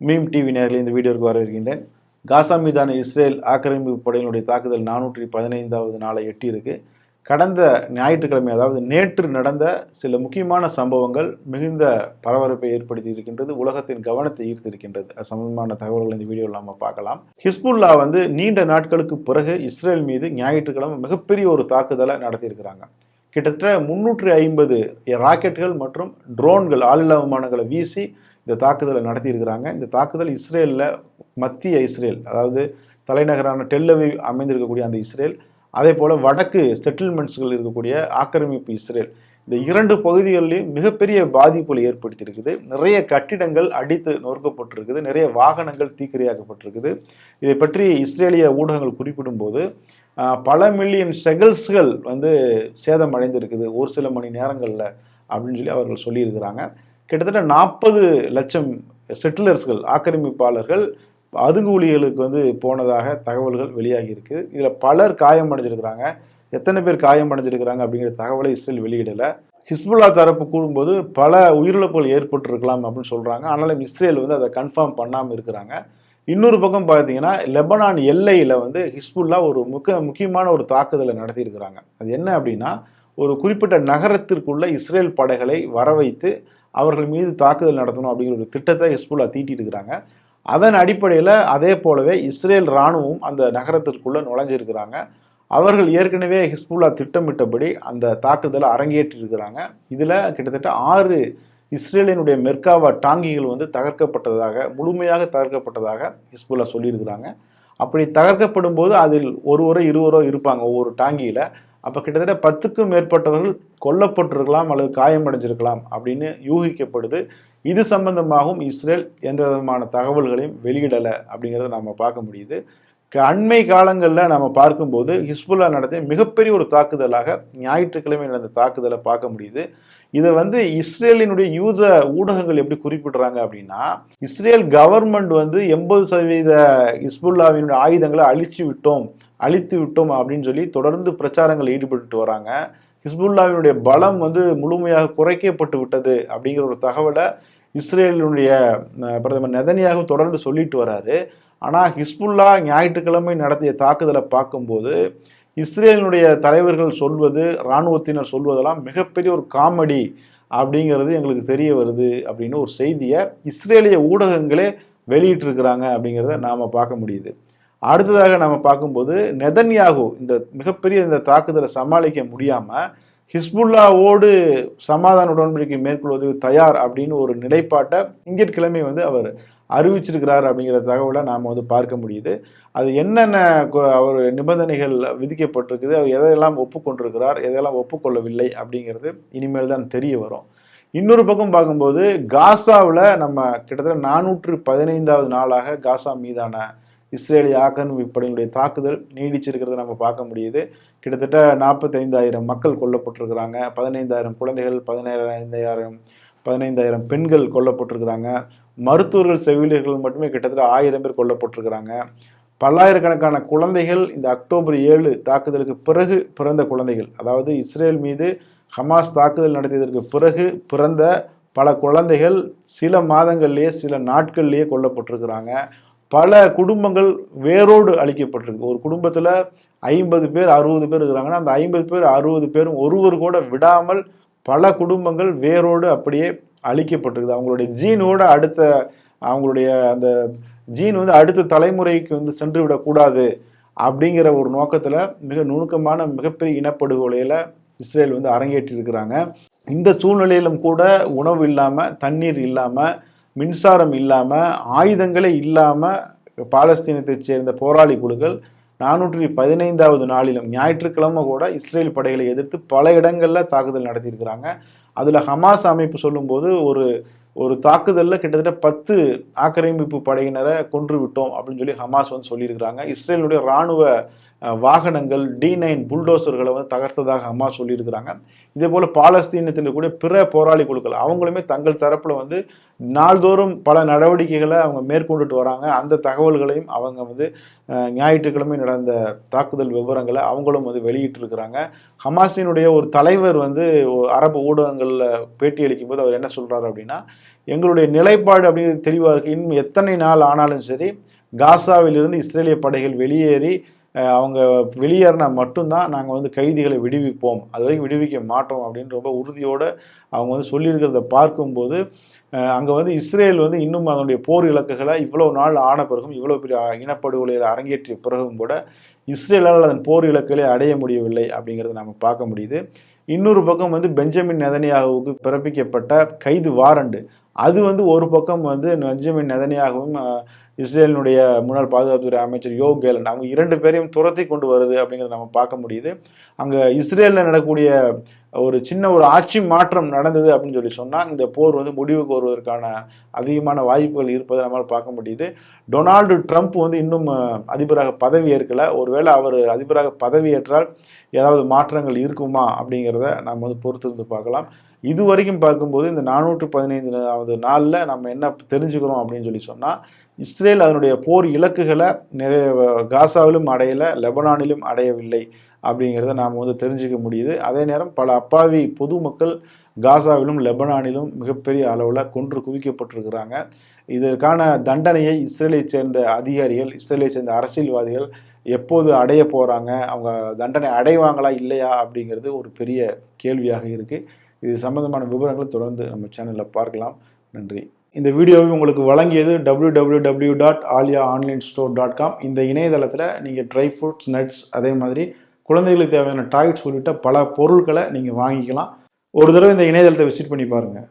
Meme TV நேரில் இந்த வீடியோவுக்கு வரவேற்கின்றேன். காசா மீதான இஸ்ரேல் ஆக்கிரமிப்பு படையினுடைய தாக்குதல் நானூற்றி பதினைந்தாவது நாளை எட்டியிருக்கு. கடந்த ஞாயிற்றுக்கிழமை அதாவது நேற்று நடந்த சில முக்கியமான சம்பவங்கள் மிகுந்த பரபரப்பை ஏற்படுத்தி இருக்கின்றது உலகத்தின் கவனத்தை ஈர்த்திருக்கின்றது. அது சம்பந்தமான தகவல்கள் இந்த வீடியோவில் நம்ம பார்க்கலாம். ஹிஸ்புல்லா வந்து நீண்ட நாட்களுக்கு பிறகு இஸ்ரேல் மீது ஞாயிற்றுக்கிழமை மிகப்பெரிய ஒரு தாக்குதலை நடத்தியிருக்கிறாங்க. கிட்டத்தட்ட முன்னூற்றி ஐம்பது ராக்கெட்டுகள் மற்றும் ட்ரோன்கள் ஆளில்லா விமானங்களை வீசி இந்த தாக்குதலை நடத்தியிருக்கிறாங்க. இந்த தாக்குதல் இஸ்ரேலில் மத்திய இஸ்ரேல் அதாவது தலைநகரான டெல்லவி அமைந்திருக்கக்கூடிய அந்த இஸ்ரேல் அதே போல் வடக்கு செட்டில்மெண்ட்ஸ்கள் இருக்கக்கூடிய ஆக்கிரமிப்பு இஸ்ரேல் இந்த இரண்டு பகுதிகளிலையும் மிகப்பெரிய பாதிப்புகளை ஏற்படுத்தியிருக்குது. நிறைய கட்டிடங்கள் அடித்து நொறுக்கப்பட்டிருக்குது. நிறைய வாகனங்கள் தீக்கிரையாக்கப்பட்டிருக்குது. இதை பற்றி இஸ்ரேலிய ஊடகங்கள் குறிப்பிடும்போது பல மில்லியன் செகல்ஸ்கள் வந்து சேதம் அடைந்திருக்குது ஒரு சில மணி நேரங்களில் அப்படின்னு சொல்லி அவர்கள் சொல்லியிருக்கிறாங்க. கிட்டத்தட்ட நாற்பது லட்சம் செட்டிலர்ஸ்கள் ஆக்கிரமிப்பாளர்கள் அதுகூலிகளுக்கு வந்து போனதாக தகவல்கள் வெளியாகி இருக்கு இதில் பலர் காயமடைஞ்சிருக்கிறாங்க எத்தனை பேர் காயமடைஞ்சிருக்கிறாங்க அப்படிங்கிற தகவலை இஸ்ரேல் வெளியிடலை. ஹிஸ்புல்லா தரப்பு கூறும்போது பல உயிரிழப்புகள் ஏற்பட்டிருக்கலாம் அப்படின்னு சொல்கிறாங்க ஆனாலும் இஸ்ரேல் வந்து அதை கன்ஃபார்ம் பண்ணாமல் இருக்கிறாங்க. இன்னொரு பக்கம் பார்த்தீங்கன்னா லெபனான் எல்லையில் வந்து ஹிஸ்புல்லா ஒரு முக்க முக்கியமான ஒரு தாக்குதலை நடத்தியிருக்கிறாங்க. அது என்ன அப்படின்னா ஒரு குறிப்பிட்ட நகரத்திற்குள்ள இஸ்ரேல் படைகளை வர வைத்து அவர்கள் மீது தாக்குதல் நடத்தணும் அப்படிங்கிற ஒரு திட்டத்தை ஹிஸ்புல்லா தீட்டிட்டு இருக்கிறாங்க. அதன் அடிப்படையில் அதே போலவே இஸ்ரேல் இராணுவம் அந்த நகரத்திற்குள்ளே நுழைஞ்சிருக்கிறாங்க. அவர்கள் ஏற்கனவே ஹிஸ்புல்லா திட்டமிட்டபடி அந்த தாக்குதலை அரங்கேற்றிருக்கிறாங்க இதில் கிட்டத்தட்ட ஆறு இஸ்ரேலினுடைய மெர்காவா டாங்கிகள் வந்து தகர்க்கப்பட்டதாக முழுமையாக தகர்க்கப்பட்டதாக ஹிஸ்புல்லா சொல்லியிருக்கிறாங்க. அப்படி தகர்க்கப்படும் போது அதில் ஒருவரோ இருவரோ இருப்பாங்க ஒவ்வொரு டாங்கியில். அப்போ கிட்டத்தட்ட பத்துக்கும் மேற்பட்டவர்கள் கொல்லப்பட்டிருக்கலாம் அல்லது காயமடைஞ்சிருக்கலாம் அப்படின்னு யூகிக்கப்படுது. இது சம்பந்தமாகவும் இஸ்ரேல் எந்த விதமான தகவல்களையும் வெளியிடலை அப்படிங்கிறத நம்ம பார்க்க முடியுது. க- அண்மை காலங்களில் நம்ம பார்க்கும்போது ஹிஸ்புல்லா நடத்திய மிகப்பெரிய ஒரு தாக்குதலாக ஞாயிற்றுக்கிழமை நடந்த தாக்குதலை பார்க்க முடியுது. இதை வந்து இஸ்ரேலினுடைய யூத ஊடகங்கள் எப்படி குறிப்பிடுறாங்க அப்படின்னா இஸ்ரேல் கவர்மெண்ட் வந்து எண்பது சதவீத ஹிஸ்புல்லாவினுடைய ஆயுதங்களை அழிச்சு விட்டோம். அழித்து விட்டோம் அப்படின்னு சொல்லி தொடர்ந்து பிரச்சாரங்கள் ஈடுபட்டு வராங்க. ஹிஸ்புல்லாவினுடைய பலம் வந்து முழுமையாக குறைக்கப்பட்டு விட்டது அப்படிங்கிற ஒரு தகவலை இஸ்ரேலினுடைய பிரதமர் நெதனியாகவும் தொடர்ந்து சொல்லிட்டு வராரு. ஆனால் ஹிஸ்புல்லா ஞாயிற்றுக்கிழமை நடத்திய தாக்குதலை பார்க்கும்போது இஸ்ரேலினுடைய தலைவர்கள் சொல்வது இராணுவத்தினர் சொல்வதெல்லாம் மிகப்பெரிய ஒரு காமெடி அப்படிங்கிறது எங்களுக்கு தெரிய வருது அப்படின்னு ஒரு செய்தியை இஸ்ரேலிய ஊடகங்களே வெளியிட்டிருக்கிறாங்க அப்படிங்கிறத நாம் பார்க்க முடியுது. அடுத்ததாக நம்ம பார்க்கும்போது நெதன்யாகு இந்த மிகப்பெரிய இந்த தாக்குதலை சமாளிக்க முடியாமல் ஹிஸ்புல்லாவோடு சமாதான உடன்படிக்கை மேற்கொள்வது தயார் அப்படின்னு ஒரு நிலைப்பாட்டை திங்கட்கிழமை வந்து அவர் அறிவிச்சிருக்கிறார் அப்படிங்கிற தகவலை நாம் வந்து பார்க்க முடியுது. அது என்னென்ன அவர் நிபந்தனைகள் விதிக்கப்பட்டிருக்குது அவர் எதையெல்லாம் ஒப்புக்கொண்டிருக்கிறார் எதையெல்லாம் ஒப்புக்கொள்ளவில்லை அப்படிங்கிறது இனிமேல் தான் தெரிய வரும். இன்னொரு பக்கம் பார்க்கும்போது காசாவில் நம்ம கிட்டத்தட்ட நானூற்று பதினைந்தாவது நாளாக காசா மீதான இஸ்ரேலிய ஆக்கிரமிப்பு படையினுடைய தாக்குதல் நீடிச்சிருக்கிறத நம்ம பார்க்க முடியுது. கிட்டத்தட்ட நாற்பத்தைந்தாயிரம் மக்கள் கொல்லப்பட்டிருக்கிறாங்க. பதினைந்தாயிரம் குழந்தைகள் பதினேழாயிரம் பதினைந்தாயிரம் பெண்கள் கொல்லப்பட்டிருக்கிறாங்க. மருத்துவர்கள் செவிலியர்கள் மட்டுமே கிட்டத்தட்ட ஆயிரம் பேர் கொல்லப்பட்டிருக்கிறாங்க. பல்லாயிரக்கணக்கான குழந்தைகள் இந்த அக்டோபர் ஏழு தாக்குதலுக்கு பிறகு பிறந்த குழந்தைகள். அதாவது இஸ்ரேல் மீது ஹமாஸ் தாக்குதல் நடத்தியதற்கு பிறகு பிறந்த பல குழந்தைகள் சில மாதங்கள்லேயே சில நாட்கள்லேயே கொல்லப்பட்டிருக்கிறாங்க. பல குடும்பங்கள் வேரோடு அழிக்கப்பட்டிருக்கு. ஒரு குடும்பத்தில் ஐம்பது பேர் அறுபது பேர் இருக்கிறாங்கன்னா அந்த ஐம்பது பேர் அறுபது பேரும் ஒருவர் கூட விடாமல் பல குடும்பங்கள் வேரோடு அப்படியே அழிக்கப்பட்டிருக்குது. அவங்களுடைய ஜீனோட அடுத்த அவங்களுடைய அந்த ஜீன் வந்து அடுத்த தலைமுறைக்கு வந்து சென்று விடக்கூடாது அப்படிங்கிற ஒரு நோக்கத்தில் மிக நுணுக்கமான மிகப்பெரிய இனப்படுகொலையில் இஸ்ரேல் வந்து அரங்கேற்றிருக்கிறாங்க. இந்த சூழ்நிலையிலும் கூட உணவு இல்லாமல் தண்ணீர் இல்லாமல் மின்சாரம் இல்லாமல் ஆயுதங்களே இல்லாமல் பாலஸ்தீனத்தைச் சேர்ந்த போராளி குழுக்கள் நானூற்றி பதினைந்தாவது நாளிலும் ஞாயிற்றுக்கிழமை கூட இஸ்ரேல் படைகளை எதிர்த்து பல இடங்களில் தாக்குதல் நடத்தியிருக்கிறாங்க. அதில் ஹமாஸ் அமைப்பு சொல்லும்போது ஒரு ஒரு தாக்குதலில் கிட்டத்தட்ட பத்து ஆக்கிரமிப்பு படையினரை கொன்று விட்டோம் அப்படின்னு சொல்லி ஹமாஸ் வந்து சொல்லியிருக்கிறாங்க. இஸ்ரேலுடைய இராணுவ வாகனங்கள் டி நைன் புல்டோசர்களை வந்து தகர்த்ததாக ஹமாஸ் சொல்லியிருக்கிறாங்க. இதே போல் பாலஸ்தீனத்தில் கூட பிற போராளி குழுக்கள் அவங்களுமே தங்கள் தரப்பில் வந்து நாள்தோறும் பல நடவடிக்கைகளை அவங்க மேற்கொண்டுட்டு வராங்க. அந்த தகவல்களையும் அவங்க வந்து ஞாயிற்றுக்கிழமை நடந்த தாக்குதல் விவரங்களை அவங்களும் வந்து வெளியிட்டிருக்கிறாங்க. ஹமாஸினுடைய ஒரு தலைவர் வந்து அரபு ஊடகங்களில் பேட்டி அளிக்கும்போது அவர் என்ன சொல்கிறார் அப்படின்னா எங்களுடைய நிலைப்பாடு அப்படிங்கிறது தெளிவாக இருக்குது இன்னும் எத்தனை நாள் ஆனாலும் சரி காசாவிலிருந்து இஸ்ரேலிய படைகள் வெளியேறி அவங்க வெளியேறினா மட்டும்தான் நாங்கள் வந்து கைதிகளை விடுவிப்போம். அது வரைக்கும் விடுவிக்க மாட்டோம் அப்படின்னு ரொம்ப உறுதியோடு அவங்க வந்து சொல்லியிருக்கிறத பார்க்கும்போது அங்கே வந்து இஸ்ரேல் வந்து இன்னும் அதனுடைய போர் இலக்குகளை இவ்வளோ நாள் ஆன பிறகும் இவ்வளோ பெரிய இனப்படுகொலையில் அரங்கேற்றிய பிறகும் கூட இஸ்ரேலால் அதன் போர் இலக்குகளை அடைய முடியவில்லை அப்படிங்கிறத நம்ம பார்க்க முடியுது. இன்னொரு பக்கம் வந்து பெஞ்சமின் நெதனியாகுவுக்கு பிறப்பிக்கப்பட்ட கைது வாரண்டு. அது வந்து ஒரு பக்கம் வந்து பெஞ்சமின் நெதனியாகவும் இஸ்ரேலினுடைய முன்னாள் பாதுகாப்புத்துறை அமைச்சர் யோ கேலன் அவங்க இரண்டு பேரையும் துரத்தி கொண்டு வருது அப்படிங்கிறத நம்ம பார்க்க முடியுது. அங்கே இஸ்ரேலில் நடக்கக்கூடிய ஒரு சின்ன ஒரு ஆட்சி மாற்றம் நடந்தது அப்படின்னு சொல்லி சொன்னால் இந்த போர் வந்து முடிவுக்கு வருவதற்கான அதிகமான வாய்ப்புகள் இருப்பதை நம்மளால் பார்க்க முடியுது. டொனால்டு ட்ரம்ப் வந்து இன்னும் அதிபராக பதவி ஏற்கலை. ஒருவேளை அவர் அதிபராக பதவி ஏற்றால் ஏதாவது மாற்றங்கள் இருக்குமா அப்படிங்கிறத நம்ம வந்து பொறுத்திருந்து பார்க்கலாம். இது வரைக்கும் பார்க்கும்போது இந்த நானூற்று பதினைந்தாவது நாளில் நம்ம என்ன தெரிஞ்சுக்கிறோம் அப்படின்னு சொல்லி சொன்னால் இஸ்ரேல் அதனுடைய போர் இலக்குகளை நிறைய காசாவிலும் அடையலை லெபனானிலும் அடையவில்லை அப்படிங்கிறத நாம் வந்து தெரிஞ்சுக்க முடியுது. அதே நேரம் பல அப்பாவி பொதுமக்கள் காசாவிலும் லெபனானிலும் மிகப்பெரிய அளவில் கொன்று குவிக்கப்பட்டிருக்கிறாங்க. இதற்கான தண்டனையை இஸ்ரேலை சேர்ந்த அதிகாரிகள் இஸ்ரேலை சேர்ந்த அரசியல்வாதிகள் எப்போது அடைய போகிறாங்க அவங்க தண்டனை அடைவாங்களா இல்லையா? அப்படிங்கிறது ஒரு பெரிய கேள்வியாக இருக்குது இது சம்பந்தமான விவரங்களை தொடர்ந்து நம்ம சேனலில் பார்க்கலாம். நன்றி. இந்த வீடியோவை உங்களுக்கு வழங்கியது W W W dot Aaliya online store dot com இந்த இணையதளத்தில் நீங்கள் ட்ரை ஃப்ரூட்ஸ் நட்ஸ் அதே மாதிரி குழந்தைகளுக்கு தேவையான டாய்ஸ் உள்ளிட்ட பல பொருட்களை நீங்கள் வாங்கிக்கலாம். ஒரு தடவை இந்த இணையதளத்தை விசிட் பண்ணி பாருங்கள்